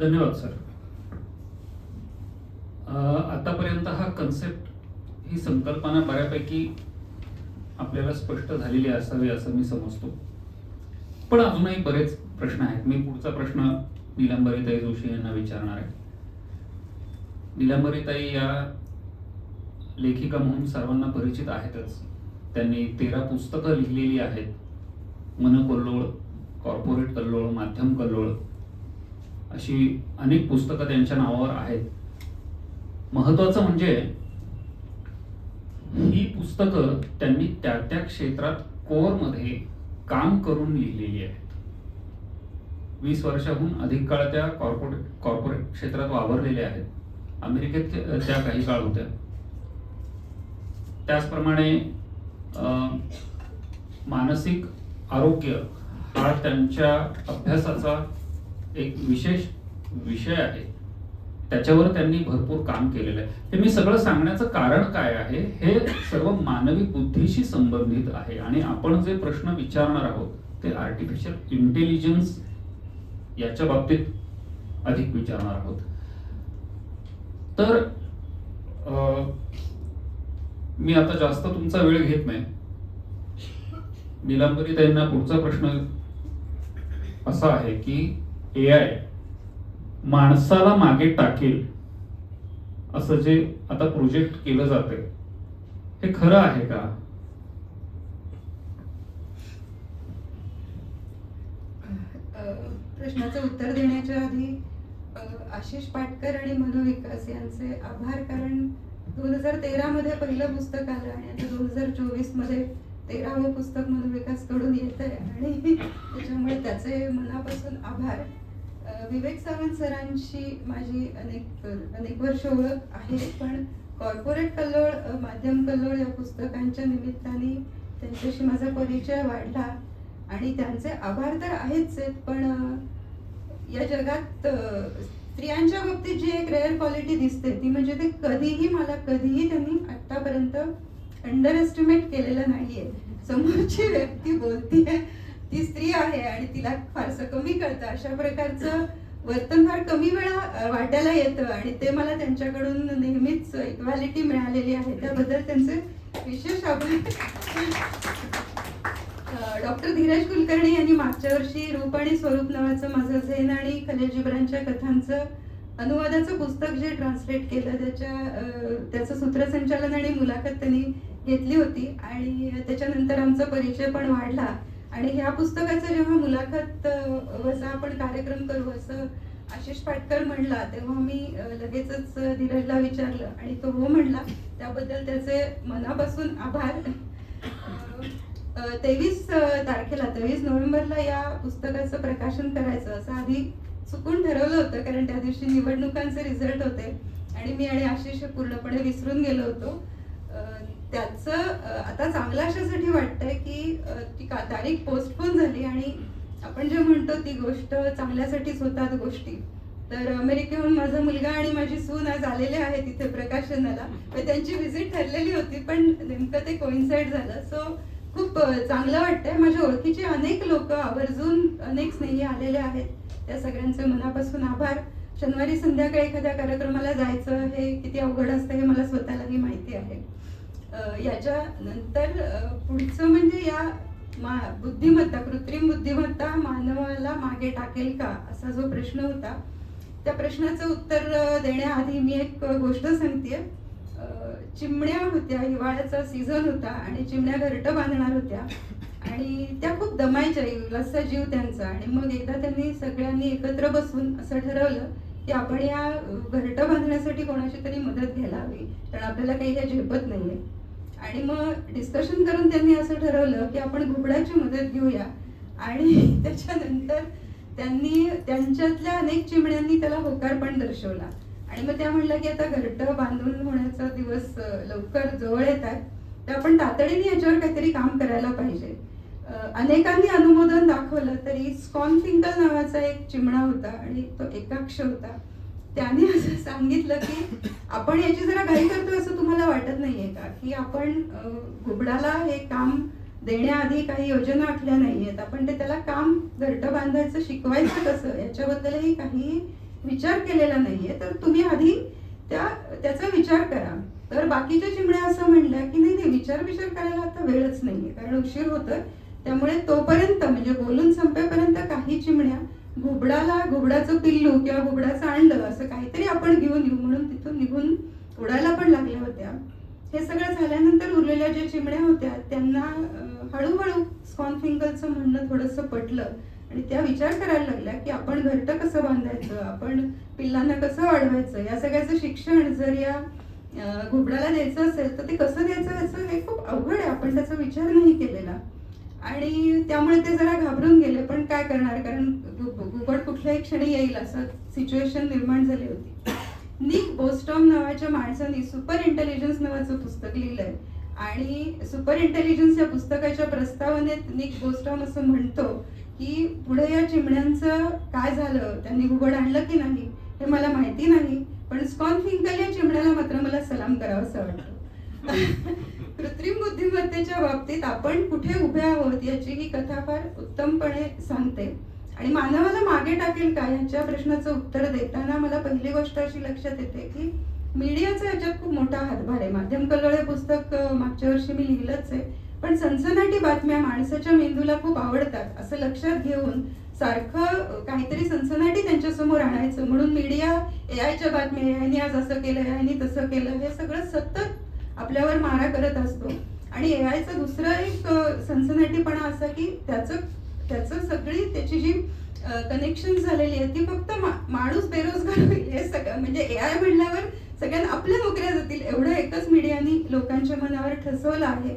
धन्यवाद सर. आतापर्यंत हा कन्सेप्ट ही संकल्पना बऱ्यापैकी आपल्याला स्पष्ट झालेली असावी असं मी समजतो. पण अजूनही बरेच प्रश्न आहेत. मी पुढचा प्रश्न निलंबरीताई जोशी यांना विचारणार आहे. निलंबरीताई या लेखिका म्हणून सर्वांना परिचित आहेतच. त्यांनी तेरा पुस्तकं लिहिलेली आहेत. मनकल्लोळ कॉर्पोरेट कल्लोळ माध्यम कल्लोळ. अशी अनेक पुस्तकं त्यांच्या नावावर आहेत. महत्वाचं म्हणजे ही पुस्तकं त्यांनी त्या त्या क्षेत्रात कोरमध्ये काम करून लिहिलेली आहेत. वीस वर्षाहून अधिक काळ त्या कॉर्पोरेट कॉर्पोरेट क्षेत्रात वावरलेल्या आहेत. अमेरिकेत त्या काही काळ होत्या. त्याचप्रमाणे अं, मानसिक आरोग्य हा त्यांच्या अभ्यासाचा एक विशेष विषय आहे. त्याच्यावर त्यांनी भरपूर काम केलेलं आहे. हे मी सगळं सांगण्याचं कारण काय आहे हे सर्व मानवी बुद्धीशी संबंधित आहे आणि आपण जे प्रश्न विचारणार आहोत ते आर्टिफिशियल इंटेलिजन्स याच्या बाबतीत अधिक विचारणार आहोत. तर मी आता जास्त तुमचा वेळ घेत नाही. निलांबरी त्यांना पुढचा प्रश्न असा आहे की ए आय माणसाला मागे टाकेल असं जे आता प्रोजेक्ट केलं जातंय हे खरं आहे का? प्रश्नाचं उत्तर देण्याच्या आधी आशिष पाटकर आणि मनु विकास यांचे आभार कारण दोन हजार तेरा मध्ये पहिलं पुस्तक आलं आणि आता दोन हजार चोवीसमध्ये तेरावं पुस्तक मनु विकासकडून येत आहे आणि त्याच्यामुळे त्याचे मनापासून आभार. विवेक सावंत सरांशी माझी अनेक अनेक वर्ष ओळख आहे पण कॉर्पोरेट कल्लोळ माध्यम कल्लोळ या पुस्तकांच्या निमित्ताने त्यांच्याशी माझा परिचय वाढला आणि त्यांचे आभार तर आहेच आहेत पण या जगात स्त्रियांच्या बाबतीत जी एक रेअर क्वालिटी दिसते ती म्हणजे ते कधीही मला कधीही त्यांनी आत्तापर्यंत अंडर एस्टिमेट केलेलं नाहीये. समोरची व्यक्ती बोलतीये ती स्त्री आहे आणि तिला फारसं कमी कळतं. अशा प्रकारचं वर्तन फार कमी वेळा वाटायला येतं आणि ते मला त्यांच्याकडून नेहमीच इक्वॅलिटी मिळालेली आहे. त्याबद्दल त्यांचे विशेष आभार. डॉक्टर धीरज कुलकर्णी यांनी मागच्या वर्षी रूप आणि स्वरूप नावाचं माझं झेन आणि खलील जिब्रांच्या कथांचं अनुवादाचं पुस्तक जे ट्रान्सलेट केलं त्याच्या त्याचं सूत्रसंचालन आणि मुलाखत त्यांनी घेतली होती. आणि त्याच्यानंतर आमचा परिचय पण वाढला. आणि ह्या पुस्तकाचं जेव्हा मुलाखत वसा आपण कार्यक्रम करू असं आशिष पाटकर म्हणला तेव्हा मी लगेचच धीरजला विचारलं आणि तो हो म्हणला. त्याबद्दल त्याचे मनापासून आभार. तेवीस तारखेला तेवीस नोव्हेंबरला या पुस्तकाचं प्रकाशन करायचं असं आधी चुकून ठरवलं होतं कारण त्या दिवशी निवडणुकांचे रिझल्ट होते. आणि मी आणि आशिष पूर्णपणे विसरून गेलो होतो. त्याचं आता चांगलं अशासाठी वाटतंय की ती का तारीख पोस्टपोन झाली आणि आपण जे म्हणतो ती गोष्ट चांगल्यासाठीच होतात गोष्टी. तर अमेरिकेहून माझा मुलगा आणि माझी सून आज आलेले आहेत तिथे प्रकाशनाला. त्यांची व्हिजिट ठरलेली होती पण नेमकं ते कोइन्साइड झालं. सो खूप चांगलं वाटतंय. माझ्या ओळखीचे अनेक लोक आवर्जून अनेक स्नेही आलेले आहेत. त्या सगळ्यांचे मनापासून आभार. शनिवारी संध्याकाळी एखाद्या कार्यक्रमाला जायचं हे किती अवघड असतं हे मला स्वतःलाही माहिती आहे. याच्या नंतर पुढचं म्हणजे या मा बुद्धिमत्ता कृत्रिम बुद्धिमत्ता मानवाला मागे टाकेल का असा जो प्रश्न होता त्या प्रश्नाचं उत्तर देण्याआधी मी एक गोष्ट सांगते. चिमण्या होत्या हिवाळ्याचा सीझन होता आणि चिमण्या घरटं बांधणार होत्या. आणि त्या खूप दमायच्या असा जीव त्यांचा. आणि मग एकदा त्यांनी सगळ्यांनी एकत्र बसून असं ठरवलं की आपण या घरटं बांधण्यासाठी कोणाची तरी मदत घ्यायला हवी. कारण आपल्याला काही हे झेपत नाहीये. आणि मग डिस्कशन करून त्यांनी असं ठरवलं की आपण घुबडाची मदत घेऊया. आणि त्याच्यानंतर त्यांनी त्यांच्यातल्या अनेक चिमण्यांनी त्याला होकार पण दर्शवला. आणि मग त्या म्हणलं की आता घरटं बांधून होण्याचा दिवस लवकर जवळ येत आहे तर आपण तातडीने याच्यावर काहीतरी काम करायला पाहिजे. अनेकांनी अनुमोदन दाखवलं तरी स्कॉन फिंकल नावाचा एक चिमणा होता आणि तो एकाक्ष होता. त्याने असं सांगितलं की आपण याची जरा घाई करतो असं तुम्हाला वाटत नाहीये का? की आपण घुबडाला हे काम देण्याआधी काही योजना आखल्या नाहीयेत. आपण ते त्याला काम घरटं बांधायचं शिकवायचं कसं? याच्याबद्दलही काही विचार केलेला नाहीये. तर तुम्ही आधी त्या त्याचा विचार करा. तर बाकीच्या चिमण्या असं म्हणल्या की नाही नाही विचार विचार करायला आता वेळच नाहीये. कारण उशीर होतोय. त्यामुळे तोपर्यंत म्हणजे बोलून संपेपर्यंत काही चिमण्या घुबडाला घुबडाचं पिल्लू किंवा घुबडाचं आणलं असं काहीतरी आपण घेऊन येऊ म्हणून तिथून निघून उडायला पण लागल्या होत्या. हे सगळं झाल्यानंतर उरलेल्या ज्या चिमण्या होत्या त्यांना हळूहळू स्कॉनफिंगलचं म्हणणं थोडंसं पटलं. आणि त्या विचार करायला लागल्या की आपण घरटं कसं बांधायचं आपण पिल्लांना कसं वाढवायचं? या सगळ्याचं शिक्षण जर या घुबडाला द्यायचं असेल तर ते कसं द्यायचं याचं हे खूप अवघड आहे. आपण त्याचा विचार नाही केलेला. आणि त्यामुळे ते जरा घाबरून गेले पण काय करणार? कारण उघड कुठल्याही क्षणी येईल असं सिच्युएशन निर्माण झाली होती. निक बोस्टॉम नावाच्या माणसाने सुपर इंटेलिजन्स नावाचं पुस्तक लिहिलंय. आणि सुपर इंटेलिजन्स या पुस्तकाच्या प्रस्तावनेत निक बोस्टॉम असं म्हणतो की पुढे या चिमण्यांचं काय झालं? त्यांनी घुबड आणलं की नाही? हे मला माहिती नाही पण स्कॉन फिंकल या चिमण्याला मात्र मला सलाम करावंसं वाटतं. कृत्रिम बुद्धिमत्तेच्या बाबतीत आपण कुठे उभे आहोत याची ही कथा फार उत्तमपणे सांगते. आणि मानवाला मागे टाकेल का? याच्या प्रश्नाचं उत्तर देताना मला पहिली गोष्ट अशी लक्षात येते की मीडियाचा याच्यात खूप मोठा हातभार आहे. माध्यम कल्लोळ पुस्तक मागच्या वर्षी मी लिहिलंच आहे. पण सनसनाटी बातम्या माणसाच्या मेंदूला खूप आवडतात असं लक्षात घेऊन सारखं काहीतरी सनसनाटी त्यांच्यासमोर आणायचं. म्हणून मीडिया ए आयच्या बातम्या यांनी आज असं केलं यांनी तसं केलं हे सगळं सतत आपल्यावर मारा करत असतो. आणि ए आयचं दुसरं एक सनसनाटीपणा असा की त्याचं त्याचं सगळी त्याची जी कनेक्शन झालेली आहे ती फक्त माणूस बेरोजगार होईल हे सगळं म्हणजे ए आय म्हणल्यावर सगळ्यांना आपल्या नोकऱ्या जातील एवढं एकच मीडियाने लोकांच्या मनावर ठसवलं आहे.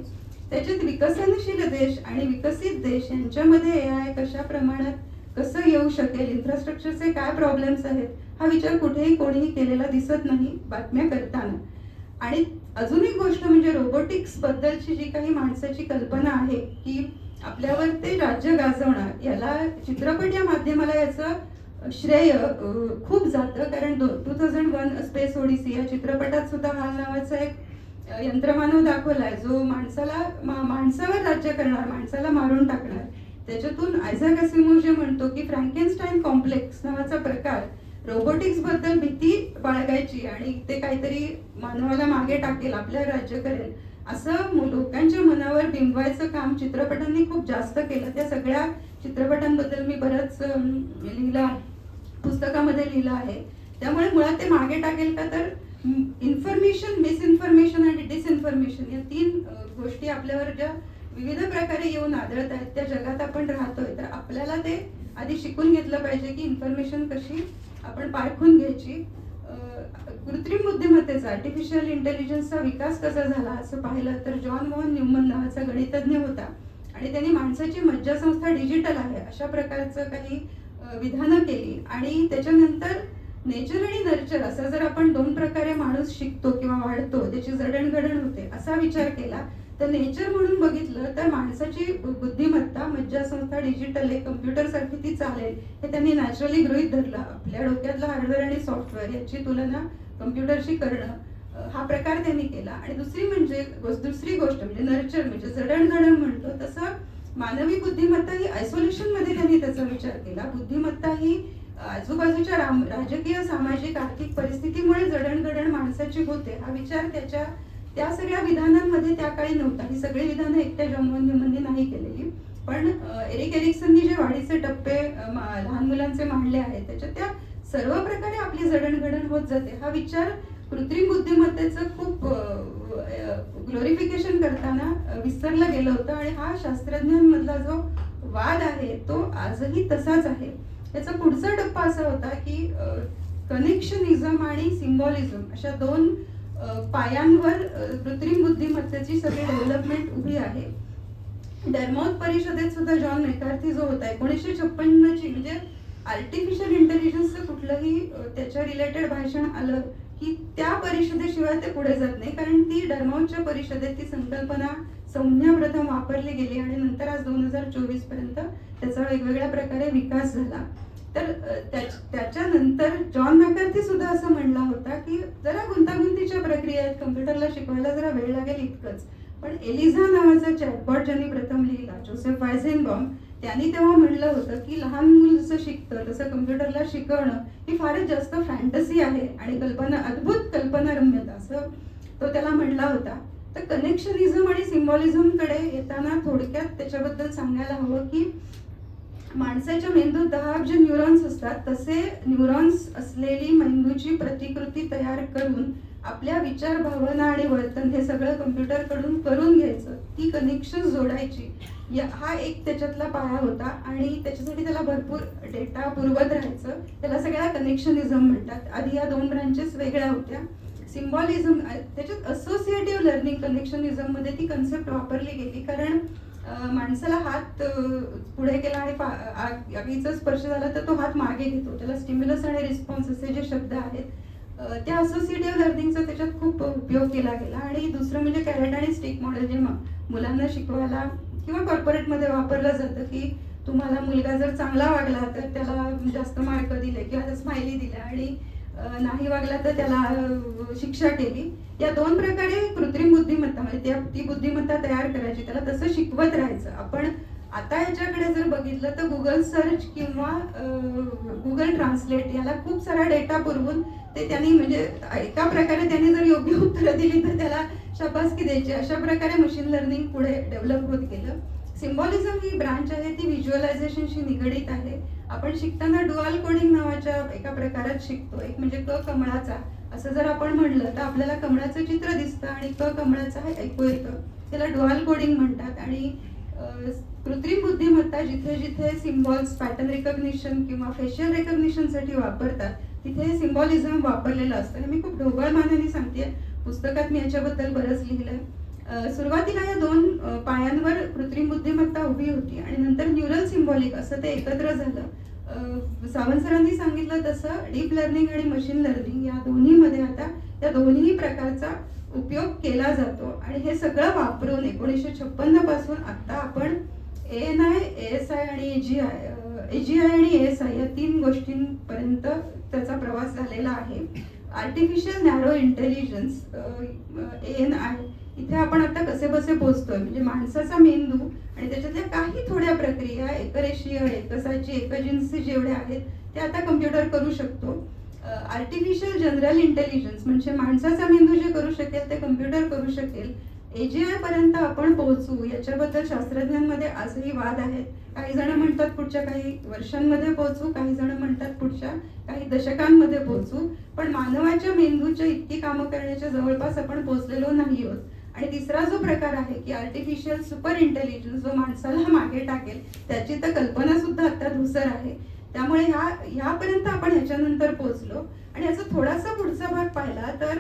त्याच्यात विकसनशील देश आणि विकसित देश यांच्यामध्ये ए आय कशा प्रमाणात कसं येऊ शकेल इन्फ्रास्ट्रक्चरचे काय प्रॉब्लेम्स आहेत हा विचार कुठेही कोणीही केलेला दिसत नाही बातम्या करताना. आणि अजून एक गोष्ट म्हणजे रोबोटिक्स बद्दलची जी काही माणसाची कल्पना आहे की आपल्यावर ते राज्य गाजवणार याला चित्रपट या माध्यमाला याचं श्रेय खूप जातं. कारण two thousand one space odyssey या चित्रपटात सुद्धा हा नावाचा एक यंत्रमानव दाखवलाय जो माणसाला मा- माणसावर राज्य करणार माणसाला मारून टाकणार. त्याच्यातून आयझॅक असिमो जे म्हणतो की फ्रँकेनस्टाईन कॉम्प्लेक्स नावाचा प्रकार रोबोटिक्सबद्दल भीती बाळगायची आणि ते काहीतरी मानवाला मागे टाकेल आपल्या राज्य करेल. असं लोकांच्या मनावर बिंबवायचं काम चित्रपटांनी खूप जास्त केलं. त्या सगळ्या चित्रपटांबद्दल मी बरंच लिहिलं पुस्तकामध्ये लिहिलं आहे. त्यामुळे मुळात ते मागे टाकेल का तर इन्फॉर्मेशन मिसइन्फॉर्मेशन आणि डिसइन्फॉर्मेशन या तीन गोष्टी आपल्यावर ज्या विविध प्रकारे येऊन आदळत आहेत त्या जगात आपण राहतोय तर आपल्याला ते आधी शिकून घेतलं पाहिजे की इन्फॉर्मेशन कशी आपण पारखून घ्यायची. कृत्रिम बुद्धिमत्तेचा आर्टिफिशियल इंटेलिजन्सचा विकास कसा झाला असं पाहिलं तर जॉन मोहन न्यूमन नावाचा गणितज्ञ होता. आणि त्यांनी माणसाची मज्जासंस्था डिजिटल आहे अशा प्रकारचं काही विधानं केली. आणि त्याच्यानंतर नेचर आणि नर्चर असं जर आपण दोन प्रकारे माणूस शिकतो किंवा वाढतो त्याची जडणघडण होते असा विचार केला तर नेचर म्हणून बघितलं तर माणसाची बुद्धिमत्ता मज्जासंस्था डिजिटल आहे कम्प्युटर सारखी ती चालेल. हे त्यांनी नॅचरली गृहित धरलं. आपल्या डोक्यातलं हार्डवेअर आणि सॉफ्टवेअर याची तुलना कम्प्युटरशी करणं हा प्रकार त्यांनी केला. आणि दुसरी म्हणजे दुसरी गोष्ट म्हणजे नर्चर म्हणजे जडणघडण म्हणतो. तसं मानवी बुद्धिमत्ता ही आयसोलेशनमध्ये त्यांनी त्याचा विचार केला. बुद्धिमत्ता ही आजूबाजूच्या राम राजकीय सामाजिक आर्थिक परिस्थितीमुळे जडणघडण माणसाची होते. हा विचार त्याच्या त्या सगळ्या विधानांमध्ये त्या काळी नव्हता. ही सगळी विधानं एकट्या जॉन वन नाही केलेली. पण एरिक एरिक्सननी जे वाढीचे टप्पे लहान मुलांचे मांडले आहेत त्याच्यात त्या सर्व प्रकारे आपली जडणघडण होत जाते. हा विचार कृत्रिम बुद्धिमत्तेचं खूप ग्लोरिफिकेशन करताना विसरला गेलं होतं आणि हा शास्त्रज्ञांमधला जो वाद आहे तो आजही तसाच आहे. त्याचा पुढचा टप्पा असा होता की कनेक्शनिझम आणि सिम्बॉलिझम अशा दोन पायांवर कृत्रिम बुद्धिमत्तेची सगळी डेव्हलपमेंट उभी आहे. डर्मॉथ परिषदेत सुद्धा जॉन मेकार्थी जो होता एकोणीसशे छप्पन्नची म्हणजे आर्टिफिशियल इंटेलिजन्सचं कुठलंही त्याच्या रिलेटेड भाषण आलं की त्या परिषदेशिवाय ते पुढे जात नाही. कारण ती डर्मॉथच्या परिषदेत ती संकल्पना संज्ञा प्रथम वापरली गेली आणि नंतर आज दोन हजार चोवीसपर्यंत त्याचा वेगवेगळ्या प्रकारे विकास झाला. तर त्याच्यानंतर जॉन मॅकर्थी सुद्धा असं म्हणला होता की जरा गुंतागुंतीच्या प्रक्रिया आहेत कम्प्युटरला शिकवायला जरा वेळ लागेल इतकंच. पण एलिझा नावाचा चॅटबॉट ज्यांनी प्रथम लिहिला जोसेफ वायझेनबॉम त्यांनी तेव्हा म्हणलं होतं की लहान मूल जसं शिकतं तसं कम्प्युटरला शिकवणं ही फारच जास्त फॅन्टसी आहे आणि कल्पना अद्भुत कल्पनारम्यता असं तो त्याला म्हणला होता. तर कनेक्शनिझम आणि सिम्बॉलिझमकडे येताना थोडक्यात त्याच्याबद्दल सांगायला हवं की माणसाच्या मेंदूत दहा अब्ज न्यूरॉन्स असतात तसे न्यूरॉन्स असलेली मेंदूची प्रतिकृती तयार करून आपल्या विचार भावना आणि वर्तन हे सगळं कम्प्युटरकडून करून घ्यायचं. ती कनेक्शन जोडायची. या हा एक त्याच्यातला पाया होता आणि त्याच्यासाठी त्याला भरपूर डेटा पुरवत राहायचं. त्याला सगळ्या कनेक्शनिझम म्हणतात. आधी या दोन ब्रांचेस वेगळ्या होत्या. सिम्बॉलिझम त्याच्यात असोसिएटिव्ह लर्निंग कनेक्शनिझममध्ये ती कन्सेप्ट वापरली गेली. कारण माणसाला हात पुढे केला आणि आगीचा स्पर्श झाला तर तो हात मागे घेतो. त्याला स्टिम्युलस आणि रिस्पॉन्स असे जे शब्द आहेत त्या असोसिएटिव्ह लर्निंगचा त्याच्यात खूप उपयोग केला गेला. आणि दुसरं म्हणजे कॅरेट आणि स्टिक मॉडेल जे मुलांना शिकवायला किंवा कॉर्पोरेटमध्ये वापरलं जातं की तुम्हाला मुलगा जर चांगला वागला तर त्याला जास्त मार्क दिले किंवा स्माइली दिल्या. आणि नाही वागला तर त्याला शिक्षा केली. या दोन प्रकारे कृत्रिम बुद्धिमत्ता म्हणजे त्या ती बुद्धिमत्ता तयार करायची त्याला तसं शिकवत राहायचं. आपण आता याच्याकडे जर बघितलं तर गुगल सर्च किंवा गुगल ट्रान्सलेट याला खूप सारा डेटा पुरवून ते त्यांनी म्हणजे एका प्रकारे त्यांनी जर योग्य उत्तरं दिली तर त्याला शाबासकी द्यायची. अशा प्रकारे मशीन लर्निंग पुढे डेव्हलप होत गेलं. सिम्बॉलिझम ही ब्रांच आहे ती व्हिज्युअलायझेशनशी निगडीत आहे. आपण शिकताना डुअल कोडिंग नावाच्या एका प्रकारात शिकतो. एक म्हणजे क कमळाचा. असं जर आपण म्हणलं तर आपल्याला कमळाचं चित्र दिसतं आणि क कमळाचं हे ऐकू येतं. त्याला डुअल कोडिंग म्हणतात आणि कृत्रिम बुद्धिमत्ता जिथे जिथे सिम्बॉल्स पॅटर्न रिकग्निशन किंवा फेशियल रेकग्निशनसाठी वापरतात तिथे सिम्बॉलिझम वापरलेलं असतं. हे मी खूप ढोबळ मानाने सांगते पुस्तकात मी याच्याबद्दल बरंच लिहिलंय. आहे सुरुवातीला या दोन पायांवर कृत्रिम बुद्धिमत्ता उभी होती आणि नंतर न्यूरल सिम्बॉलिक असं ते एकत्र झालं. सावंत सरांनी सांगितलं तसं डीप लर्निंग आणि मशीन लर्निंग या दोन्हीमध्ये आता या दोन्ही प्रकारचा उपयोग केला जातो आणि हे सगळं वापरून एकोणीसशे छप्पन्नपासून आता आपण A N I S I आणि A G I A G I आणि एस आय या तीन गोष्टींपर्यंत त्याचा प्रवास झालेला आहे. Artificial narrow intelligence A N I इथे आपण आता कसे बसे पोहोचतोय म्हणजे माणसाचा मेंदू आणि त्याच्यातल्या काही थोड्या प्रक्रिया एकरेशीय एकसाची एकजिन्सी जेवढ्या आहेत ते आता कम्प्युटर करू शकतो. आर्टिफिशियल जनरल इंटेलिजन्स म्हणजे माणसाचा मेंदू जे करू शकेल ते कम्प्युटर करू शकेल. एजीआय पर्यंत आपण पोहोचू याच्याबद्दल शास्त्रज्ञांमध्ये आजही वाद आहेत. काही जण म्हणतात पुढच्या काही वर्षांमध्ये पोहोचू काही जण म्हणतात पुढच्या काही दशकांमध्ये पोहोचू. पण मानवाच्या मेंदूच्या इतकी कामं करण्याच्या जवळपास आपण पोहोचलेलो नाही आहोत. आणि तिसरा जो प्रकार आहे की आर्टिफिशियल सुपर इंटेलिजन्स जो माणसाला मागे टाकेल त्याची तर कल्पना सुद्धा आता धुसर आहे. त्यामुळे ह्या ह्यापर्यंत आपण ह्याच्यानंतर पोहोचलो. आणि याचा थोडासा पुढचा भाग पाहिला तर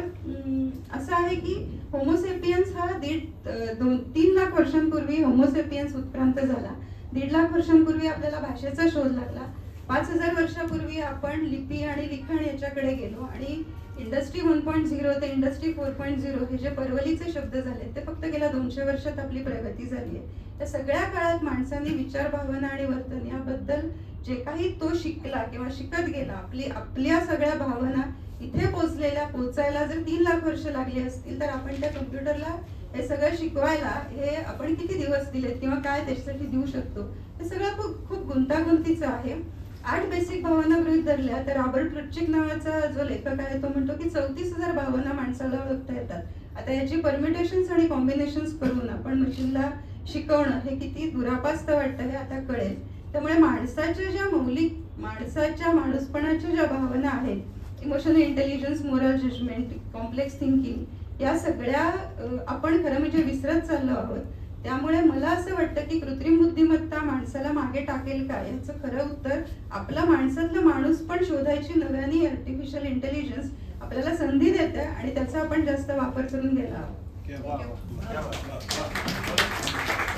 असं आहे की होमोसेपियन्स हा दीड दोन तीन लाख वर्षांपूर्वी होमोसेपियन्स उत्क्रांत झाला. दीड लाख वर्षांपूर्वी आपल्याला भाषेचा शोध लागला. पाच हजार वर्षापूर्वी आपण लिपी आणि लिखाण याच्याकडे गेलो आणि इंडस्ट्री वन पॉईंट झिरो ते इंडस्ट्री फोर पॉईंट झिरो हे जे परवलीचे शब्द झाले ते फक्त गेल्या दोनशे वर्षात आपली प्रगती झाली आहे. त्या सगळ्या काळात माणसांनी विचार भावना आणि वर्तन याबद्दल जे काही तो शिकला किंवा शिकत गेला आपली आपल्या सगळ्या भावना इथे पोचलेल्या पोचायला जर तीन लाख वर्ष लागली असतील तर आपण त्या कम्प्युटरला हे सगळं शिकवायला हे आपण किती दिवस दिलेत किंवा काय त्याच्यासाठी देऊ शकतो हे सगळं खूप खूप गुंतागुंतीचं आहे. आठ बेसिक भावना गृहित धरल्या तर रॉबर्ट रुचिक नावाचा जो लेखक आहे तो म्हणतो की चौतीस हजार भावना माणसाला ओळखता येतात. आता याची परमिटेशन्स आणि कॉम्बिनेशन्स करून आपण मशीनला शिकवणं हे किती दुरापास्त वाटतं हे आता कळेल. त्यामुळे माणसाच्या ज्या मौलिक माणसाच्या माणूसपणाच्या ज्या भावना आहेत emotional intelligence moral judgement complex thinking या सगळ्या आपण खरं म्हणजे विसरत चाललो आहोत. त्यामुळे मला असं वाटतं की कृत्रिम बुद्धिमत्ता माणसाला मागे टाकेल का? याचं खरं उत्तर आपला माणसातला माणूस पण शोधायची नव्याने आर्टिफिशियल इंटेलिजन्स आपल्याला संधी देते आणि त्याचा आपण जास्त वापर करून घ्यायला हवा